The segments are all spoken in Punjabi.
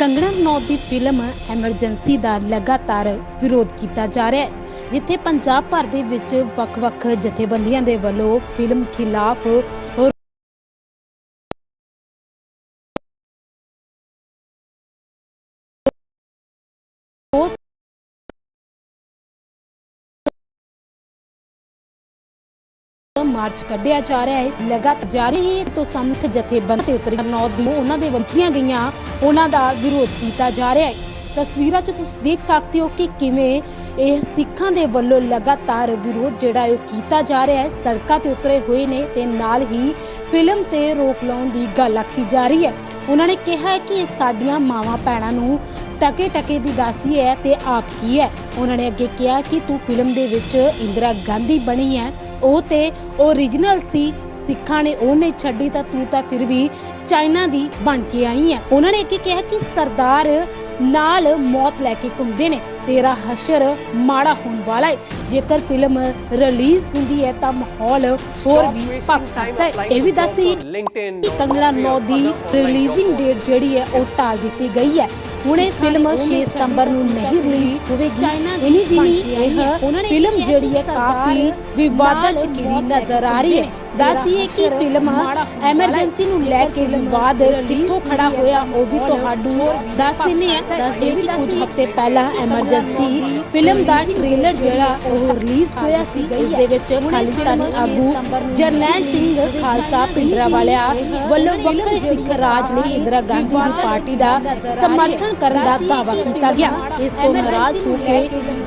ਕੰਗਣਾ ਰਣੌਤ ਦੀ ਫਿਲਮ ਐਮਰਜੈਂਸੀ ਦਾ ਲਗਾਤਾਰ ਵਿਰੋਧ ਕੀਤਾ ਜਾ ਰਿਹਾ ਹੈ, ਜਿੱਥੇ ਪੰਜਾਬ ਭਰ ਦੇ ਵਿੱਚ ਵੱਖ-ਵੱਖ ਜਥੇਬੰਦੀਆਂ ਦੇ ਵੱਲੋਂ ਫਿਲਮ ਖਿਲਾਫ ਮਾਰਚ ਕੱਢਿਆ ਜਾ ਰਿਹਾ ਹੈ। ਲਗਾਤਾਰ ਜਾਰੀ ਹੀ ਤੋਂ ਸਮਖ ਜਥੇਬੰਦ ਤੇ ਉਤਰੀ ਰਣੌਤ ਦੀ ਉਹਨਾਂ ਦੇ ਵਰਤੀਆਂ ਗਈਆਂ ਉਹਨਾਂ ਦਾ ਵਿਰੋਧ ਕੀਤਾ ਜਾ ਰਿਹਾ ਹੈ। ਤਸਵੀਰਾਂ 'ਚ ਤੁਸੀਂ ਦੇਖ ਸਕਦੇ ਹੋ ਕਿ ਕਿਵੇਂ ਇਹ ਸਿੱਖਾਂ ਦੇ ਵੱਲੋਂ ਲਗਾਤਾਰ ਵਿਰੋਧ ਜਿਹੜਾ ਉਹ ਕੀਤਾ ਜਾ ਰਿਹਾ ਹੈ। ਸੜਕਾਂ ਤੇ ਉਤਰੇ ਹੋਏ ਨੇ ਤੇ ਨਾਲ ਹੀ ਫਿਲਮ ਤੇ ਰੋਕ ਲਾਉਣ ਦੀ ਗੱਲ ਆਖੀ ਜਾ ਰਹੀ ਹੈ। ਉਹਨਾਂ ਨੇ ਕਿਹਾ ਕਿ ਸਾਡੀਆਂ ਮਾਵਾਂ ਭੈਣਾਂ ਨੂੰ ਟਕੇ ਟਕੇ ਦੀ ਦੱਸਦੀ ਹੈ ਤੇ ਆਪ ਕੀ ਹੈ। ਉਹਨਾਂ ਨੇ ਅੱਗੇ ਕਿਹਾ ਕਿ ਤੂੰ ਫਿਲਮ ਦੇ ਵਿੱਚ ਇੰਦਰਾ ਗਾਂਧੀ ਬਣੀ ਹੈ। ਉਹ ਤੇ ਓਰੀਜਨਲ ਸੀ। ਸਿੱਖਾਂ ਨੇ ਉਹ ਨਹੀਂ ਛੱਡੀ ਤਾਂ ਤੂੰ ਤਾਂ ਫਿਰ ਵੀ ਚਾਈਨਾ ਦੀ ਬਣ ਕੇ ਆਈ ਹੈ ਉਹਨਾਂ ਨੇ ਅੱਗੇ ਕਿਹਾ ਕਿ ਸਰਦਾਰ ਨਾਲ ਮੌਤ ਲੈ ਕੇ ਘੁੰਮਦੇ ਨੇ। ਤੇਰਾ ਹਸ਼ਰ ਮਾੜਾ ਹੋਣ ਵਾਲਾ ਹੈ ਜੇਕਰ ਫਿਲਮ ਰਿਲੀਜ਼ ਹੁੰਦੀ ਹੈ ਤਾਂ ਮਾਹੌਲ ਹੋਰ ਵੀ ਭਖ ਸਕਦਾ ਹੈ ਇਹ ਵੀ ਦੱਸ ਕਿ ਕੰਗਣਾ ਰਣੌਤ ਦੀ ਰਿਲੀਜ਼ਿੰਗ ਡੇਟ ਜਿਹੜੀ ਹੈ ਉਹ ਟਾਲ ਦਿੱਤੀ ਗਈ ਹੈ ਹੁਣ ਇਹ ਫਿਲਮ 6 ਸਤੰਬਰ ਨੂੰ ਨਹੀਂ ਰਿਲੀਜ਼ ਹੋਵੇਗੀ। ਇਨੀ ਦਿਨੀ ਇਹ ਫਿਲਮ ਜਿਹੜੀ ਹੈ ਕਾਫੀ ਵਿਵਾਦਾਂ ਚ ਘਿਰੀ ਨਜ਼ਰ ਆ ਰਹੀ ਹੈ। ਦੱਸਦੀਏ ਕਿ ਫਿਲਮ ਐਮਰਜੈਂਸੀ ਨੂੰ ਲੈ ਕੇ ਵਿਵਾਦ ਕਿੱਥੋਂ ਖੜਾ ਹੋਇਆ ਉਹ ਵੀ ਤੁਹਾਨੂੰ ਦੱਸ ਦਿੰਦੇ ਆ ਦੱਸਦੇ ਕਿ ਕੁਝ ਹਫ਼ਤੇ ਪਹਿਲਾਂ ਐਮਰਜੈਂਸੀ ਫਿਲਮ ਦਾ ਟ੍ਰੇਲਰ ਜਿਹੜਾ ਉਹ ਰਿਲੀਜ਼ ਹੋਇਆ ਸੀ ਇਸ ਦੇ ਵਿੱਚ ਖਾਲਿਸਤਾਨੀ ਆਗੂ ਜਰਨੈਲ ਸਿੰਘ ਖਾਲਸਾ ਪਿੰਡਰਾ ਵਾਲਿਆ ਵੱਲੋਂ ਵੱਖਰੇ ਸਿੱਖ ਰਾਜ ਲਈ ਇੰਦਰਾ ਗਾਂਧੀ ਦੀ ਪਾਰਟੀ ਦਾ ਸਮਰਥਨ ਕਰਨ ਦਾ ਦਾਅਵਾ ਕੀਤਾ ਗਿਆ। ਇਸ ਤੋਂ ਨਾਰਾਜ਼ ਹੋ ਕੇ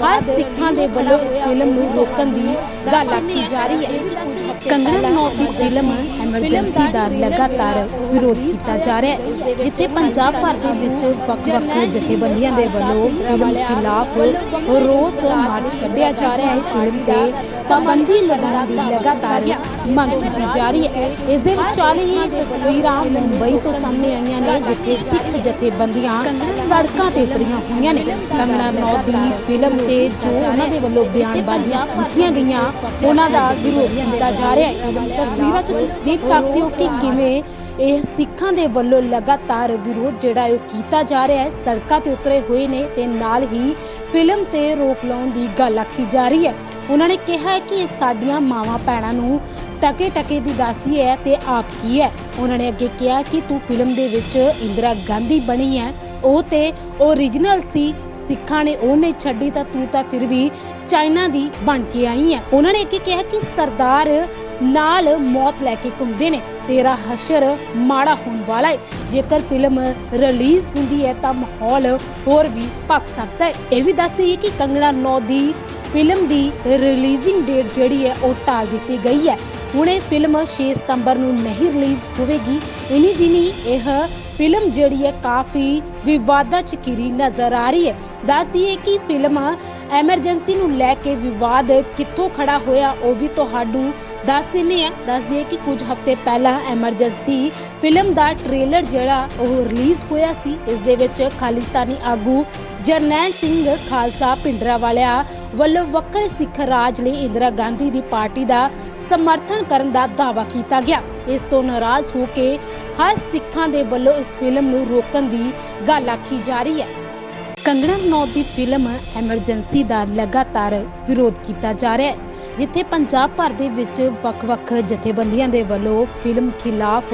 ਹਰ ਸਿੱਖਾਂ ਦੇ ਵੱਲੋਂ ਇਸ ਫਿਲਮ ਨੂੰ ਰੋਕਣ ਦੀ ਗੱਲ ਆਖੀ ਜਾ ਰਹੀ ਹੈ। ਕੰਗਣਾ ਰਣੌਤ ਦੀ ਫਿਲਮ ਐਮਰਜੈਂਸੀ ਦਾ ਲਗਾਤਾਰ ਵਿਰੋਧ ਕੀਤਾ ਜਾ ਰਿਹਾ ਹੈ। ਜਿੱਥੇ ਪੰਜਾਬ ਭਰ ਦੇ ਵਿੱਚ ਵੱਖ-ਵੱਖ ਜਥੇਬੰਦੀਆਂ ਦੇ ਵੱਲੋਂ ਫਿਲਮ ਖਿਲਾਫ ਰੋਸ ਮਾਰਚ ਕੱਢਿਆ ਜਾ ਰਿਹਾ ਹੈ। ਫਿਲਮ ਤੇ ਪਾਬੰਦੀ ਲਗਾਉਣ ਦੀ ਲਗਾਤਾਰ ਮੰਗ ਕੀਤੀ ਜਾ ਰਹੀ ਹੈ। ਇਸ ਦੇ ਵਿਚਾਲੇ ਹੀ ਤਸਵੀਰਾਂ ਮੁੰਬਈ ਤੋਂ ਸਾਹਮਣੇ ਆਈਆਂ ਨੇ, ਜਿੱਥੇ ਸਿੱਖ ਜਥੇਬੰਦੀਆਂ ਸੜਕਾਂ ਤੇ ਉਤਰੀਆਂ ਹੋਈਆਂ ਨੇ। ਕੰਗਣਾ ਰਣੌਤ ਦੀ ਫਿਲਮ ਤੇ ਜੋ ਉਹਨਾਂ ਦੇ ਵੱਲੋਂ ਬਿਆਨਬਾਜ਼ੀਆਂ ਕੀਤੀਆਂ ਗਈਆਂ, ਉਹਨਾਂ ਦਾ ਵਿਰੋਧ ਕੀਤਾ ਜਾ ਰਿਹਾ ਹੈ। ਤਸਵੀਰਾਂ 'ਚ ਤੁਸੀਂ ਦੇਖ ਸਕਦੇ ਹੋ ਕਿ ਕਿਵੇਂ ਇਹ ਸਿੱਖਾਂ ਦੇ ਵੱਲੋਂ ਲਗਾਤਾਰ ਵਿਰੋਧ ਜਿਹੜਾ ਹੈ ਉਹ ਕੀਤਾ ਜਾ ਰਿਹਾ ਹੈ। ਸੜਕਾਂ ਤੇ ਉਤਰੇ ਹੋਏ ਨੇ ਤੇ ਨਾਲ ਹੀ ਫਿਲਮ ਤੇ ਰੋਕ ਲਾਉਣ ਦੀ ਗੱਲ ਆਖੀ ਜਾ ਰਹੀ ਹੈ। ਉਹਨਾਂ ਨੇ ਕਿਹਾ ਹੈ ਕਿ ਇਹ ਸਾਡੀਆਂ ਮਾਵਾਂ ਭੈਣਾਂ ਨੂੰ ਟਕੇ ਟਕੇ ਦੀ ਦੱਸਦੀ ਹੈ ਤੇ ਆਪ ਕੀ ਹੈ? ਉਹਨਾਂ ਨੇ ਅੱਗੇ ਕਿਹਾ ਕਿ ਤੂੰ ਫਿਲਮ ਦੇ ਵਿੱਚ ਇੰਦਰਾ ਗਾਂਧੀ ਬਣੀ ਹੈ। ਉਹ ਤੇ ਓਰੀਜਨਲ ਸੀ। ਸਿੱਖਾਂ ਨੇ ਉਹ ਛੱਡੀ ਤਾਂ ਤੂੰ ਤਾਂ ਫਿਰ ਵੀ ਚਾਈਨਾ ਦੀ ਬਣ ਕੇ ਆਈ ਹੈ। ਉਹਨਾਂ ਨੇ ਅੱਗੇ ਕਿਹਾ ਕਿ ਸਰਦਾਰ ਨਾਲ ਮੌਤ ਲੈ ਕੇ ਘੁੰਮਦੇ ਨੇ। ਤੇਰਾ ਹਸ਼ਰ ਮਾੜਾ ਹੋਣ ਵਾਲਾ ਹੈ। ਜੇਕਰ ਫਿਲਮ ਰਿਲੀਜ਼ ਹੁੰਦੀ ਹੈ ਤਾਂ ਮਾਹੌਲ ਹੋਰ ਵੀ ਭਖ ਸਕਦਾ ਹੈ। ਇਹ ਵੀ ਦੱਸ ਦਈਏ ਕਿ ਕੰਗਣਾ ਨੌ ਦੀ ਫਿਲਮ ਦੀ ਰਿਲੀਜ਼ਿੰਗ ਡੇਟ ਜਿਹੜੀ ਹੈ ਉਹ ਟਾਲ ਦਿੱਤੀ ਗਈ ਹੈ। ਹੁਣ ਇਹ ਫਿਲਮ 6 ਸਤੰਬਰ ਨੂੰ ਨਹੀਂ ਰਿਲੀਜ਼ ਹੋਵੇਗੀ। ਇਨੀ ਦਿਨੀ ਇਹ ਫਿਲਮ ਜਿਹੜੀ ਹੈ ਕਾਫੀ ਵਿਵਾਦਾਂ ਚ ਘਿਰੀ ਨਜ਼ਰ ਆ ਰਹੀ ਹੈ। ਦੱਸ ਦਈਏ ਕਿ ਫਿਲਮ ਐਮਰਜੈਂਸੀ ਨੂੰ ਲੈ ਕੇ ਵਿਵਾਦ ਕਿੱਥੋਂ ਖੜਾ ਹੋਇਆ ਉਹ ਵੀ ਤੁਹਾਨੂੰ ਦੱਸ ਦਿੰਦੇ ਆ ਦੱਸ ਦਈਏ ਕਿ ਕੁਝ ਹਫ਼ਤੇ ਪਹਿਲਾਂ ਐਮਰਜੈਂਸੀ ਫਿਲਮ ਦਾ ਟ੍ਰੇਲਰ ਜਿਹੜਾ ਉਹ ਰਿਲੀਜ਼ ਹੋਇਆ ਸੀ। ਇਸ ਦੇ ਵਿੱਚ ਖਾਲਿਸਤਾਨੀ ਆਗੂ ਜਰਨੈਲ ਸਿੰਘ ਖਾਲਸਾ ਪਿੰਡਰਾ ਵਾਲਿਆ ਵੱਲੋਂ ਵੱਖਰੇ ਸਿੱਖ ਰਾਜ ਲਈ ਇੰਦਰਾ ਗਾਂਧੀ ਦੀ ਪਾਰਟੀ ਦਾ ਸਮਰਥਨ ਕਰਨ ਦਾ ਦਾਅਵਾ ਕੀਤਾ ਗਿਆ। ਇਸ ਤੋਂ ਨਾਰਾਜ਼ ਹੋ ਕੇ ਹਰ ਸਿੱਖਾਂ ਦੇ ਵੱਲੋਂ ਇਸ ਫਿਲਮ ਨੂੰ ਰੋਕਣ ਦੀ ਗੱਲ ਆਖੀ ਜਾ ਰਹੀ ਹੈ। ਕੰਗਣਾ ਰਣੌਤ ਦੀ ਫਿਲਮ ਐਮਰਜੈਂਸੀ ਦਾ ਲਗਾਤਾਰ ਵਿਰੋਧ ਕੀਤਾ ਜਾ ਰਿਹਾ ਹੈ, ਜਿੱਥੇ ਪੰਜਾਬ ਭਰ ਦੇ ਵਿੱਚ ਵੱਖ-ਵੱਖ ਜਥੇਬੰਦੀਆਂ ਦੇ ਵੱਲੋਂ ਫਿਲਮ ਖਿਲਾਫ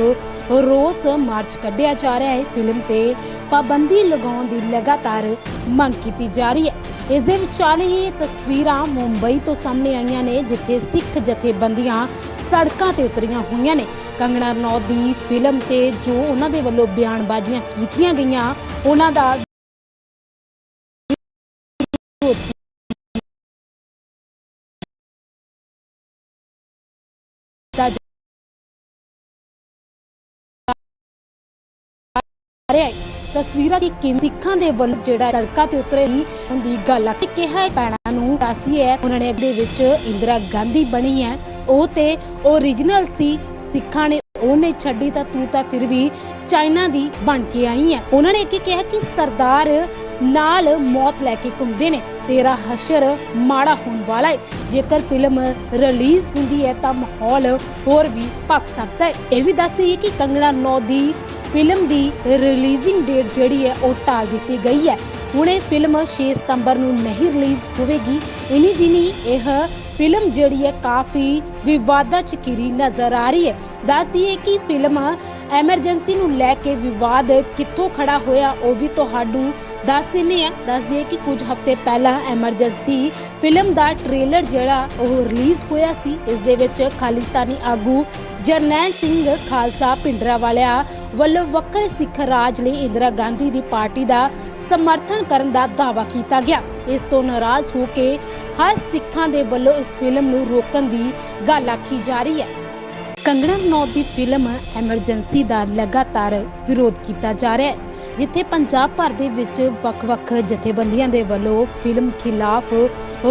ਰੋਸ ਮਾਰਚ ਕੱਢਿਆ ਜਾ ਰਿਹਾ ਹੈ। ਫਿਲਮ ਤੇ ਪਾਬੰਦੀ ਲਗਾਉਣ ਦੀ ਲਗਾਤਾਰ ਮੰਗ ਕੀਤੀ ਜਾ ਰਹੀ ਹੈ। ਇਸ ਦੇ ਵਿਚਾਲੇ ਹੀ ਤਸਵੀਰਾਂ ਮੁੰਬਈ ਤੋਂ ਸਾਹਮਣੇ ਆਈਆਂ ਨੇ, ਜਿੱਥੇ ਸਿੱਖ ਜਥੇਬੰਦੀਆਂ ਸੜਕਾਂ ਤੇ ਉਤਰੀਆਂ ਹੋਈਆਂ ਨੇ। ਕੰਗਣਾ ਰਣੌਤ ਦੀ ਫਿਲਮ ਤੇ ਜੋ ਉਹਨਾਂ ਦੇ ਵੱਲੋਂ ਬਿਆਨਬਾਜ਼ੀਆਂ ਕੀਤੀਆਂ ਗਈਆਂ, ਉਹਨਾਂ ਦਾ ਤਸਵੀਰਾਂ ਦੀ ਕਿਵੇਂ ਸਿੱਖਾਂ ਦੇ ਵੱਲੋਂ ਜਿਹੜਾ ਸੜਕਾਂ ਤੇ ਉਤਰੇ ਹੀ ਹੁੰਦੀ ਗੱਲ ਆ। ਕਿਹਾ ਹੈ ਪੈਣਾ ਨੂੰ ਦੱਸੀ ਹੈ, ਉਹਨਾਂ ਨੇ ਅੱਗੇ ਵਿੱਚ ਇੰਦਰਾ ਗਾਂਧੀ ਬਣੀ ਹੈ। ਉਹ ਤੇ ਓਰੀਜਨਲ ਸੀ, ਸਿੱਖਾਂ ਨੇ ਉਹਨੇ ਛੱਡੀ ਤਾਂ ਤੂੰ ਤਾਂ ਫਿਰ ਵੀ ਚਾਈਨਾ ਦੀ ਬਣ ਕੇ ਆਈ ਹੈ। ਉਹਨਾਂ ਨੇ ਕੀ ਕਿਹਾ ਕਿ ਸਰਦਾਰ ਨਾਲ ਮੌਤ ਲੈ ਕੇ ਘੁੰਮਦੇ ਨੇ। ਤੇਰਾ ਹਸ਼ਰ ਮਾੜਾ ਹੋਣ ਵਾਲਾ ਹੈ ਜੇਕਰ ਫਿਲਮ ਰਿਲੀਜ਼ ਹੁੰਦੀ ਹੈ ਤਾਂ ਮਾਹੌਲ ਹੋਰ ਵੀ ਭਖ ਸਕਦਾ ਹੈ ਇਹ ਵੀ ਦੱਸ ਦਈਏ ਕਿ ਕੰਗਣਾ ਨੌ ਦੀ ਫਿਲਮ ਦੀ ਰਿਲੀਜ਼ਿੰਗ ਡੇਟ ਜਿਹੜੀ ਹੈ ਉਹ ਟਾਲ ਦਿੱਤੀ ਗਈ ਹੈ। ਹੁਣ ਇਹ ਫਿਲਮ 6 ਸਤੰਬਰ ਨੂੰ ਨਹੀਂ ਰਿਲੀਜ਼ ਹੋਵੇਗੀ। ਇਨੀ ਦਿਨੀ ਇਹ ਫਿਲਮ ਜਿਹੜੀ ਹੈ ਕਾਫੀ ਵਿਵਾਦਾਂ ਚ ਘਿਰੀ ਨਜ਼ਰ ਆ ਰਹੀ ਹੈ। ਦੱਸਦੀ ਦਈਏ ਕਿ ਫਿਲਮ ਐਮਰਜੈਂਸੀ ਨੂੰ ਲੈ ਕੇ ਵਿਵਾਦ ਕਿੱਥੋਂ ਖੜਾ ਹੋਇਆ ਉਹ ਵੀ ਤੁਹਾਨੂੰ ਦੱਸ ਦਿੰਦੇ ਆ ਦੱਸ ਦਈਏ ਕਿ ਕੁਝ ਹਫ਼ਤੇ ਪਹਿਲਾਂ ਐਮਰਜੈਂਸੀ ਫਿਲਮ ਦਾ ਟ੍ਰੇਲਰ ਜਿਹੜਾ ਉਹ ਰਿਲੀਜ਼ ਹੋਇਆ ਸੀ, ਇਸ ਦੇ ਵਿੱਚ ਖਾਲਿਸਤਾਨੀ ਆਗੂ ਜਰਨੈਲ ਸਿੰਘ ਖਾਲਸਾ ਪਿੰਡਰਾ ਵਾਲਿਆ ਵੱਲੋਂ ਵੱਖਰੇ ਸਿੱਖ ਰਾਜ ਲਈ ਇੰਦਰਾ ਗਾਂਧੀ ਦੀ ਪਾਰਟੀ ਦਾ ਸਮਰਥਨ ਕਰਨ ਦਾ ਦਾਅਵਾ ਕੀਤਾ ਗਿਆ। ਇਸ ਤੋਂ ਨਾਰਾਜ਼ ਹੋ ਕੇ ਹਰ ਸਿੱਖਾਂ ਦੇ ਵੱਲੋਂ ਇਸ ਫਿਲਮ ਨੂੰ ਰੋਕਣ ਦੀ ਗੱਲ ਆਖੀ ਜਾ ਰਹੀ ਹੈ। ਕੰਗਣਾ ਰਣੌਤ ਦੀ ਫਿਲਮ ਐਮਰਜੈਂਸੀ ਦਾ ਲਗਾਤਾਰ ਵਿਰੋਧ ਕੀਤਾ ਜਾ ਰਿਹਾ ਹੈ। ਜਿੱਥੇ ਪੰਜਾਬ ਭਰ ਦੇ ਵਿੱਚ ਵੱਖ-ਵੱਖ ਜਥੇਬੰਦੀਆਂ ਦੇ ਵੱਲੋਂ ਫਿਲਮ ਖਿਲਾਫ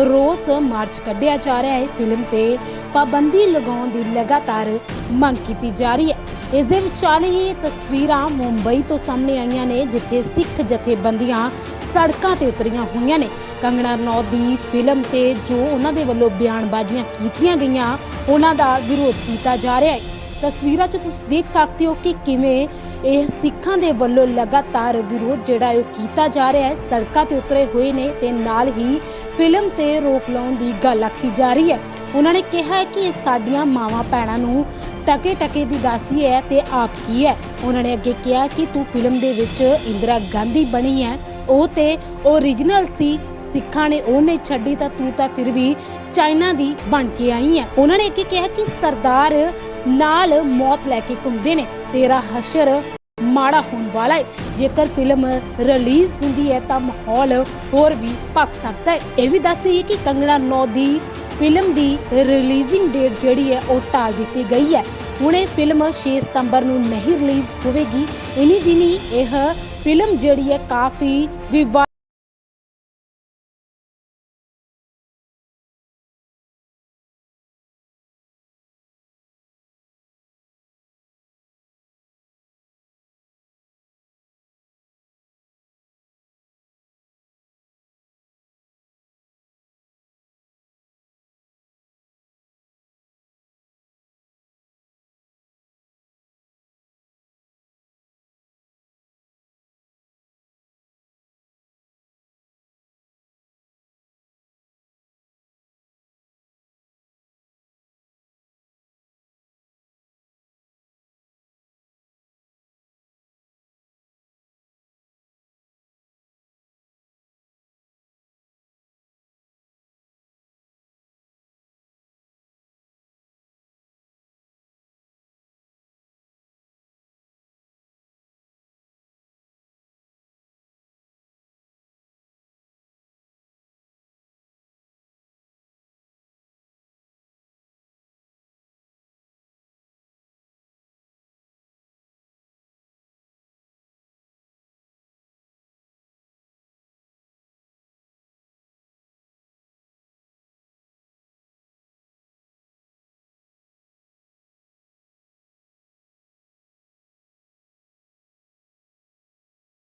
ਰੋਸ ਮਾਰਚ ਕੱਢਿਆ ਜਾ ਰਿਹਾ ਹੈ। ਫਿਲਮ ਤੇ ਪਾਬੰਦੀ ਲਗਾਉਣ ਦੀ ਲਗਾਤਾਰ ਮੰਗ ਕੀਤੀ ਜਾ ਰਹੀ ਹੈ। ਇਸ ਦੇ ਵਿਚਾਲੇ ਹੀ ਤਸਵੀਰਾਂ ਮੁੰਬਈ ਤੋਂ ਸਾਹਮਣੇ ਆਈਆਂ ਨੇ, ਜਿੱਥੇ ਸਿੱਖ ਜਥੇਬੰਦੀਆਂ ਸੜਕਾਂ ਤੇ ਉਤਰੀਆਂ ਹੋਈਆਂ ਨੇ। ਕੰਗਣਾ ਰਣੌਤ ਦੀ ਫਿਲਮ ਤੇ ਜੋ ਉਹਨਾਂ ਦੇ ਵੱਲੋਂ ਬਿਆਨਬਾਜ਼ੀਆਂ ਕੀਤੀਆਂ ਗਈਆਂ, ਉਹਨਾਂ ਦਾ ਵਿਰੋਧ ਕੀਤਾ ਜਾ ਰਿਹਾ ਹੈ। ਤਸਵੀਰਾਂ 'ਚ ਤੁਸੀਂ ਦੇਖ ਸਕਦੇ ਹੋ ਕਿ ਕਿਵੇਂ ਇਹ ਸਿੱਖਾਂ ਦੇ ਵੱਲੋਂ ਲਗਾਤਾਰ ਵਿਰੋਧ ਜਿਹੜਾ ਉਹ ਕੀਤਾ ਜਾ ਰਿਹਾ ਹੈ। ਸੜਕਾਂ ਤੇ ਉਤਰੇ ਹੋਏ ਨੇ ਤੇ ਨਾਲ ਹੀ ਫਿਲਮ ਤੇ ਰੋਕ ਲਾਉਣ ਦੀ ਗੱਲ ਆਖੀ ਜਾ ਰਹੀ ਹੈ। ਉਹਨਾਂ ਨੇ ਕਿਹਾ ਹੈ ਕਿ ਇਹ ਸਾਡੀਆਂ ਮਾਵਾਂ ਭੈਣਾਂ ਨੂੰ ਟਕੇ ਟਕੇ ਦੀ ਦੱਸਦੀ ਹੈ ਤੇ ਆਪ ਕੀ ਹੈ? ਉਹਨਾਂ ਨੇ ਅੱਗੇ ਕਿਹਾ ਕਿ ਤੂੰ ਫਿਲਮ ਦੇ ਵਿੱਚ ਇੰਦਰਾ ਗਾਂਧੀ ਬਣੀ ਹੈ। ਉਹ ਤੇ ਓਰੀਜਨਲ ਸੀ। ਸਿੱਖਾਂ ਨੇ ਉਹ ਨਹੀਂ ਛੱਡੀ ਤਾਂ ਤੂੰ ਤਾਂ ਫਿਰ ਵੀ ਚਾਈਨਾ ਦੀ ਬਣ ਕੇ ਆਈ ਹੈ। ਉਹਨਾਂ ਨੇ ਅੱਗੇ ਕਿਹਾ ਕਿ ਸਰਦਾਰ ਨਾਲ ਮੌਤ ਲੈ ਕੇ ਘੁੰਮਦੇ ਨੇ। ਤੇਰਾ ਹਸ਼ਰ ਮਾੜਾ ਹੋਣ ਵਾਲਾ ਹੈ ਜੇਕਰ ਫਿਲਮ ਰਿਲੀਜ਼ ਹੁੰਦੀ ਹੈ ਤਾਂ ਮਾਹੌਲ ਹੋਰ ਵੀ ਭਖ ਸਕਦਾ ਹੈ ਇਹ ਵੀ ਦੱਸ ਦਈਏ ਕਿ ਕੰਗਣਾ ਨੌ ਦੀ ਫਿਲਮ ਦੀ ਰਿਲੀਜ਼ਿੰਗ ਡੇਟ ਜਿਹੜੀ ਹੈ ਉਹ ਟਾਲ ਦਿੱਤੀ ਗਈ ਹੈ। ਹੁਣ ਇਹ ਫਿਲਮ 6 ਸਤੰਬਰ ਨੂੰ ਨਹੀਂ ਰਿਲੀਜ਼ ਹੋਵੇਗੀ। ਇਨੀ ਦਿਨੀ ਇਹ ਫਿਲਮ ਜਿਹੜੀ ਹੈ ਕਾਫੀ ਵਿਵਾਦ